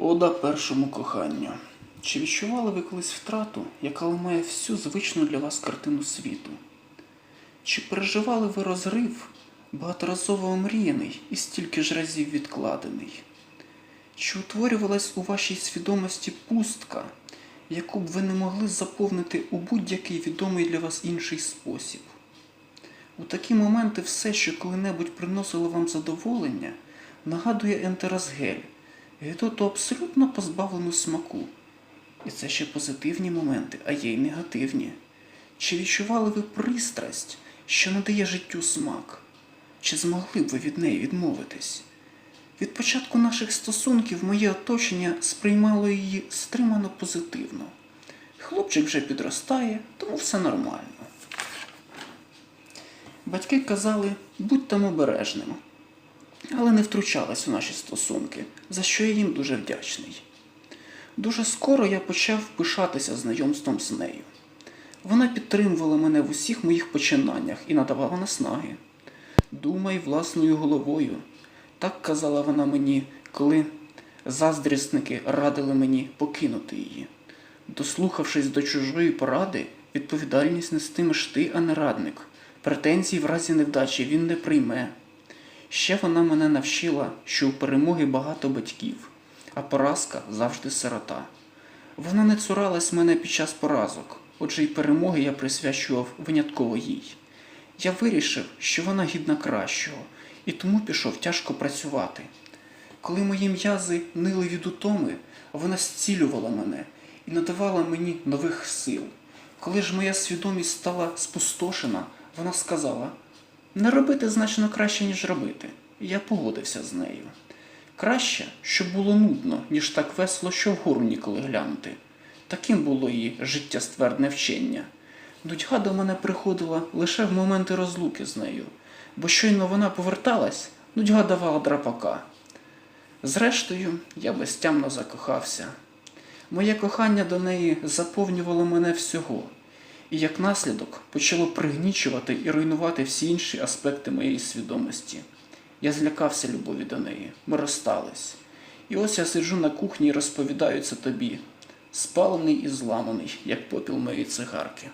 Ода першому коханню. Чи відчували ви колись втрату, яка ламає всю звичну для вас картину світу? Чи переживали ви розрив, багаторазово омріяний і стільки ж разів відкладений? Чи утворювалась у вашій свідомості пустка, яку б ви не могли заповнити у будь-який відомий для вас інший спосіб? У такі моменти все, що коли-небудь приносило вам задоволення, нагадує ентеразгель, гідоту абсолютно позбавлену смаку. І це ще позитивні моменти, а є й негативні. Чи відчували ви пристрасть, що надає життю смак? Чи змогли б ви від неї відмовитись? Від початку наших стосунків моє оточення сприймало її стримано позитивно. Хлопчик вже підростає, тому все нормально. Батьки казали, будь там обережним, але не втручались у наші стосунки, за що я їм дуже вдячний. Дуже скоро я почав пишатися знайомством з нею. Вона підтримувала мене в усіх моїх починаннях і надавала наснаги. Думай власною головою. Так казала вона мені, коли заздрісники радили мені покинути її. Дослухавшись до чужої поради, відповідальність нестимеш ти, а не радник. Претензій в разі невдачі він не прийме. Ще вона мене навчила, що у перемоги багато батьків, а поразка завжди сирота. Вона не цуралась мене під час поразок, отже й перемоги я присвячував винятково їй. Я вирішив, що вона гідна кращого, і тому пішов тяжко працювати. Коли мої м'язи нили від утоми, вона зцілювала мене і надавала мені нових сил. Коли ж моя свідомість стала спустошена, вона сказала: не робити значно краще, ніж робити. Я погодився з нею. Краще, щоб було нудно, ніж так весело, що вгору ніколи глянути. Таким було її життєствердне вчення. Нудьга до мене приходила лише в моменти розлуки з нею, бо щойно вона поверталась, нудьга давала драпака. Зрештою, я безтямно закохався. Моє кохання до неї заповнювало мене всього, і як наслідок почало пригнічувати і руйнувати всі інші аспекти моєї свідомості. Я злякався любові до неї, ми розстались. І ось я сиджу на кухні і розповідаю це тобі, спалений і зламаний, як попіл моєї цигарки.